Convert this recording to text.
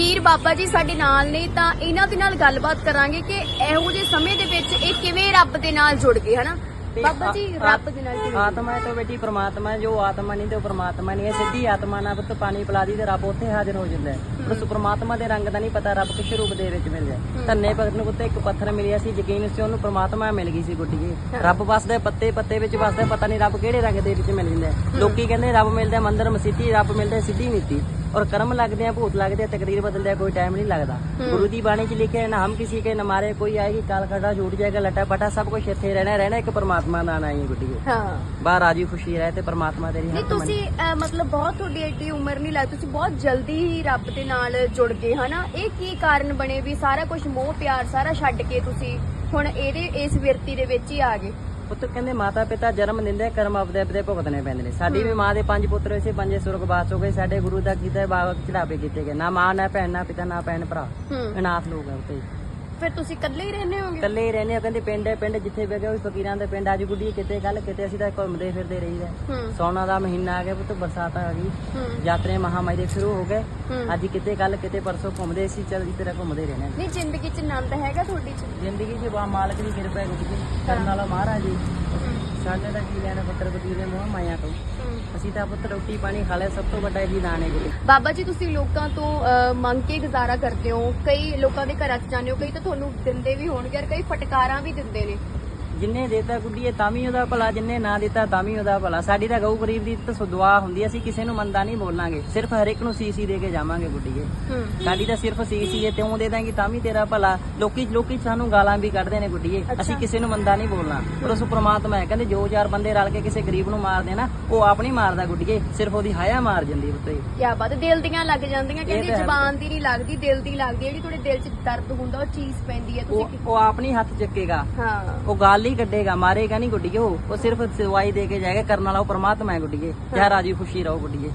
ਪੀਰ ਬਾਬਾ ਜੀ ਸਾਡੇ ਨਾਲ ਨੇ ਤਾਂ ਇਹਨਾਂ ਦੇ ਨਾਲ ਗੱਲਬਾਤ ਕਰਾਂਗੇ ਕਿ ਇਹੋ ਜਿਹੇ ਸਮੇਂ ਦੇ ਵਿੱਚ ਇਹ ਕਿਵੇਂ ਰੱਬ ਦੇ ਨਾਲ ਜੁੜ ਗਏ ਹਨਾ? ਬਾਬਾ ਜੀ ਰੱਬ ਦੇ ਨਾਲ ਕਿਵੇਂ? ਆਤਮਾ ਹੈ ਤਾਂ ਬੇਟੀ ਪ੍ਰਮਾਤਮਾ ਜੋ ਆਤਮਾ ਨਹੀਂ ਤੇ ਉਹ ਪ੍ਰਮਾਤਮਾ ਨਹੀਂ ਹੈ। ਸਿੱਧੀ ਆਤਮਾ ਨਾਲ ਪੁੱਤ ਪਾਣੀ ਪਿਲਾ ਦੀ ਤੇ ਰੱਬ ਉੱਥੇ ਹਾਜ਼ਰ ਹੋ ਜਾਂਦਾ ਹੈ। ਪਰ ਉਸ ਪ੍ਰਮਾਤਮਾ ਦੇ ਰੰਗ ਦਾ ਨਹੀਂ ਪਤਾ ਰੱਬ ਕਿਸ ਰੂਪ ਦੇ ਵਿੱਚ ਮਿਲ ਜਾਏ ਧੰਨੇ ਭਗਤ ਨੂੰ ਪੁੱਤ ਇੱਕ ਪੱਥਰ ਮਿਲਿਆ ਸੀ ਯਕੀਨ ਸੀ ਉਹਨੂੰ ਪ੍ਰਮਾਤਮਾ ਮਿਲ ਗਈ ਸੀ ਗੁੱਡੀਏ ਰੱਬ ਵਸਦਾ ਪੱਤੇ ਪੱਤੇ ਵਿੱਚ ਵਸਦਾ ਪਤਾ ਨਹੀਂ ਰੱਬ ਕਿਹੜੇ ਰੰਗ ਦੇ ਵਿੱਚ ਮਿਲ ਜਾਂਦਾ। ਲੋਕੀ ਕਹਿੰਦੇ ਰੱਬ ਮਿਲਦਾ ਮੰਦਰ ਮਸੀਤੀ ਰੱਬ ਮਿਲਦਾ ਸਿੱਧੀ ਨੀਤੀ। ਔਰ ਕਰਮ ਲੱਗਦੇ ਆ ਭੂਤ ਲੱਗਦੇ ਆ ਤਕਦੀਰ ਬਦਲਦੇ ਆ ਕੋਈ ਟਾਈਮ ਨਹੀਂ ਲੱਗਦਾ। ਗੁਰੂ ਦੀ ਬਾਣੀ 'ਚ ਲਿਖਿਆ ਹੈ ਨਾ ਹਮ ਕਿਸੇ ਕੇ ਨ ਮਾਰੇ ਕੋਈ ਆਏਗੀ ਕਾਲ ਖੜਾ ਛੂਟ ਜਾਏਗਾ ਲਟਾ ਪਟਾ ਸਭ ਕੁਝ ਇੱਥੇ ਰਹਿਣਾ ਰਹਿਣਾ ਇੱਕ ਪ੍ਰਮਾਤਮਾ ਦਾ ਨਾਂ ਹੈ ਗੁੱਡੀਏ ਹਾਂ। ਬਾਹਰ ਰਾਜੀ ਖੁਸ਼ੀ ਰਹੇ ਤੇ ਪ੍ਰਮਾਤਮਾ ਤੇਰੀ ਨਹੀਂ ਤੁਸੀਂ ਮਤਲਬ ਬਹੁਤ ਤੁਹਾਡੀ ਐਡੀ ਉਮਰ ਨਹੀਂ ਲੱਗਦੀ ਤੁਸੀਂ ਬਹੁਤ ਜਲਦੀ ਹੀ ਰੱਬ ਦੇ ਨਾਲ ਜੁੜ ਗਏ ਹਨਾ? ਇਹ ਕੀ ਕਾਰਨ ਬਣੇ ਵੀ ਸਾਰਾ ਕੁਝ ਮੋਹ ਪਿਆਰ ਸਾਰਾ ਛੱਡ ਕੇ ਤੁਸੀਂ ਹੁਣ ਇਹਦੇ ਇਸ ਵਿਰਤੀ ਦੇ ਵਿੱਚ ਹੀ ਆ ਗਏ? ਪੁੱਤ ਕਹਿੰਦੇ ਮਾਤਾ ਪਿਤਾ ਜਨਮ ਦਿੰਦੇ ਕਰਮ ਆਪਦੇ ਆਪਦੇ ਭੁਗਤਣੇ ਪੈਂਦੇ ਨੇ। ਸਾਡੀ ਵੀ ਮਾਂ ਦੇ ਪੰਜ ਪੁੱਤਰ ਸੀ ਪੰਜੇ ਸੁਰਗਵਾਸ ਹੋ ਗਏ। ਸਾਡੇ ਗੁਰੂ ਦਾ ਕੀਤਾ ਬਾਬਾ ਚੜਾਵੇ ਕੀਤੇ ਗਏ। ਨਾ ਮਾਂ ਨਾ ਭੈਣ ਨਾ ਪਿਤਾ ਨਾ ਭੈਣ ਭਰਾ। ਹੂੰ। ਅਨਾਥ ਲੋਕ ਆ ਉੱਤੇ ਫਿਰ ਤੁਸੀਂ ਇਕੱਲੇ ਹੀ ਰਹਿੰਦੇ ਹੋਗੇ? ਇਕੱਲੇ ਹੀ ਰਹਿੰਦੇ ਆ ਕਹਿੰਦੇ ਪਿੰਡ ਹੈ ਪਿੰਡ ਜਿੱਥੇ ਬਹਿ ਗਿਆ ਉਹ ਫਕੀਰਾਂ ਦੇ ਪਿੰਡ ਅੱਜ ਗੁੱਡੀ ਕਿਤੇ ਕੱਲ ਕਿਤੇ ਅਸੀਂ ਤਾਂ ਘੁੰਮਦੇ ਫਿਰਦੇ ਰਹੀਦਾ ਸੌਣਾ ਦਾ ਮਹੀਨਾ ਆ ਗਿਆ ਪੁੱਤ ਬਰਸਾਤ ਆ ਗਈ। ਯਾਤਰੇ ਮਹਾਮਾਈ ਦੇ ਸ਼ੁਰੂ ਹੋ ਗਏ। ਅੱਜ ਕਿਤੇ ਕੱਲ ਕਿਤੇ ਪਰਸੋਂ ਘੁੰਮਦੇ ਸੀ ਚੱਲ ਇਸ ਤਰ੍ਹਾਂ ਘੁੰਮਦੇ ਰਹਿਣਾ ਨਹੀਂ ਜ਼ਿੰਦਗੀ 'ਚ ਆਨੰਦ ਹੈਗਾ ਤੁਹਾਡੀ 'ਚ? ਜ਼ਿੰਦਗੀ 'ਚ ਬਾ ਮਾਲਕ ਦੀ ਕਿਰਪਾ ਹੈ ਗੁੱਡੀ ਕਰਨ ਵਾਲਾ ਮਹਾਰਾਜ ਜੀ। ਸਾਡੇ ਦਾ ਕੀ ਲੈਣਾ ਪੁੱਤਰ ਬਦੀ ਦੇ ਮੋਹ ਮਾਇਆ ਤੋਂ? ਅਸੀਂ ਤਾਂ ਪੁੱਤ ਰੋਟੀ ਪਾਣੀ ਖਾ ਲਿਆ ਸਭ ਤੋਂ ਵੱਡਾ ਇਹੀ ਦਾਨ ਹੈ ਗੁਰੂ ਬਾਬਾ ਜੀ ਤੁਸੀਂ ਲੋਕਾਂ ਤੋਂ ਅਹ, ਮੰਗ ਕੇ ਗੁਜ਼ਾਰਾ ਕਰਦੇ ਹੋ। ਕਈ ਲੋਕਾਂ ਦੇ ਘਰਾਂ 'ਚ ਜਾਂਦੇ ਹੋ ਕਈ ਤਾਂ ਤੁਹਾਨੂੰ ਦਿੰਦੇ ਵੀ ਹੋਣਗੇ ਔਰ ਕਈ ਫਟਕਾਰਾਂ ਵੀ ਦਿੰਦੇ ਨੇ। ਜਿੰਨੇ ਦੇਤਾ ਗੁੱਡੀਏ ਤਾਂ ਵੀ ਉਹਦਾ ਭਲਾ ਜਿੰਨੇ ਨਾ ਦਿੱਤਾ ਤਾਂ ਵੀ ਉਹਦਾ ਭਲਾ। ਸਾਡੀ ਤਾਂ ਗਊ ਗਰੀਬ ਦੀ ਤਾਂ ਦੁਆ ਹੁੰਦੀ ਅਸੀਂ ਕਿਸੇ ਨੂੰ ਮੰਦਾ ਨਹੀਂ ਬੋਲਾਂਗੇ। ਸਿਰਫ ਹਰ ਇੱਕ ਨੂੰ ਸੀਸੀ ਦੇ ਕੇ ਜਾਵਾਂਗੇ ਗੁੱਡੀਏ। ਸਾਡੀ ਤਾਂ ਸਿਰਫ ਸੀਸੀ ਹੈ ਤੇ ਉਹ ਦੇ ਦਾਂਗੇ ਤਾਂ ਵੀ ਤੇਰਾ ਭਲਾ। ਲੋਕੀ ਲੋਕੀ ਸਾਨੂੰ ਗਾਲਾਂ ਵੀ ਕੱਢਦੇ ਨੇ ਗੁੱਡੀਏ। ਅਸੀਂ ਕਿਸੇ ਨੂੰ ਮੰਦਾ ਨਹੀਂ ਬੋਲਣਾ। ਪਰ ਉਸ ਪ੍ਰਮਾਤਮਾ ਹੈ ਕਹਿੰਦੇ ਜੋ ਚਾਰ ਬੰਦੇ ਰਲ ਕੇ ਕਿਸੇ ਗਰੀਬ ਨੂੰ ਮਾਰਦੇ ਨਾ ਉਹ ਆਪ ਨਹੀਂ ਮਾਰਦਾ ਗੁੱਡੀਏ। ਸਿਰਫ ਉਹਦੀ ਹਾਇਆ ਮਾਰ ਜਾਂਦੀ ਉੱਤੇ। ਕਿਆ ਬਾਤ ਦਿਲ ਦੀਆਂ ਲੱਗ ਜਾਂਦੀਆਂ ਕਹਿੰਦੇ। ਜ਼ਬਾਨ ਦੀ ਨਹੀਂ ਲੱਗਦੀ ਦਿਲ ਦੀ ਲੱਗਦੀ। ਜਿਹੜੀ ਤੁਹਾਡੇ ਦਿਲ 'ਚ ਦਰਦ ਹੁੰਦਾ ਉਹ ਚੀਜ਼ ਪੈਂਦੀ ਹੈ ਤੁਸੀਂ ਉਹ ਆਪ ਨਹੀਂ ਹੱਥ ਚੱਕੇਗਾ। ਹਾਂ। ਉਹ ਗਾਲ ਹੀ ਕੱਢੇਗਾ, ਮਾਰੇਗਾ ਨਹੀਂ ਗੁੱਡੀਏ ਉਹ। ਉਹ ਸਿਰਫ ਸਵਾਈ ਦੇ ਕੇ ਜਾਏਗਾ, ਕਰਨ ਵਾਲਾ ਉਹ ਪ੍ਰਮਾਤਮਾ ਹੈ ਗੁੱਡੀਏ। ਜਾਂ ਰਾਜੀ ਖੁਸ਼ੀ ਰਹੋ ਗੁੱਡੀਏ।